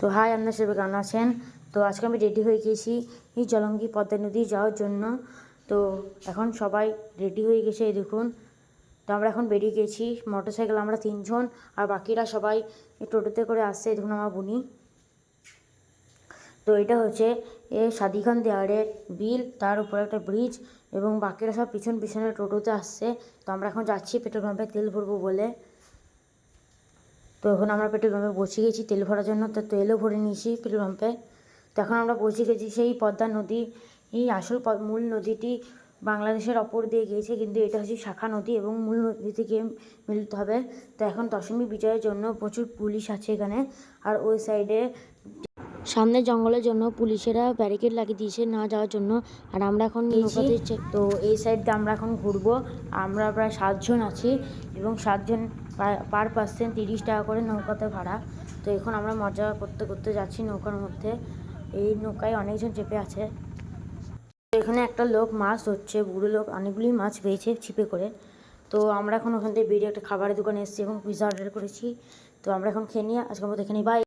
তো হাই, আপনার সবাই কেমন আছেন? তো আজকে আমি রেডি হয়ে গেছি এই জলঙ্গি পদ্মা নদী যাওয়ার জন্য। তো এখন সবাই রেডি হয়ে গেছে, এই দেখুন। তো আমরা এখন বেরিয়ে গেছি মোটর সাইকেল আমরা তিনজন আর বাকিরা সবাই টোটোতে করে আসছে দেখুন আমার বুনি। তো এটা হচ্ছে এ সাদিখান দেওয়ারের বিল, তার উপরে একটা ব্রিজ এবং বাকিরা সব পিছন পিছনে টোটোতে আসছে। তো আমরা এখন যাচ্ছি পেট্রোল পাম্পে তেল ভরবো বলে। তো এখন আমরা পেট্রোল পাম্পে বসে গেছি তেল ভরার জন্য। তো তেলও ভরে নিয়েছি পেট্রোল পাম্পে। তো এখন আমরা পৌঁছে গেছি সেই পদ্মা নদী এই আসল মূল নদীটি বাংলাদেশের অপর দিয়ে গিয়েছে কিন্তু এটা হচ্ছে শাখা নদী এবং মূল নদী থেকে মিলিত হবে। তো এখন দশমী বিজয়ের জন্য প্রচুর পুলিশ আছে এখানে আর ওই সাইডে সামনে জঙ্গলের জন্য পুলিশেরা ব্যারিকেড লাগিয়ে দিয়েছে না যাওয়ার জন্য আর আমরা এখন চে- তো এই সাইড দিয়ে আমরা এখন ঘুরবো। আমরা প্রায় সাতজন আছি এবং সাতজন পার পার্সেন্ট তিরিশ টাকা করে নৌকাতে ভাড়া। তো এখন আমরা মজা করতে করতে যাচ্ছি নৌকার মধ্যে। এই নৌকায় অনেকজন চেপে আছে। এখানে একটা লোক মাছ ধরছে, বুড়ো লোক অনেকগুলি মাছ পেয়েছে ছিপে করে। তো আমরা এখন ওখান থেকে বেরিয়ে একটা খাবারের দোকানে এসেছি এবং পিজা অর্ডার করেছি। তো আমরা এখন খেয়ে নিয়ে আজকের মতো এখানে বাই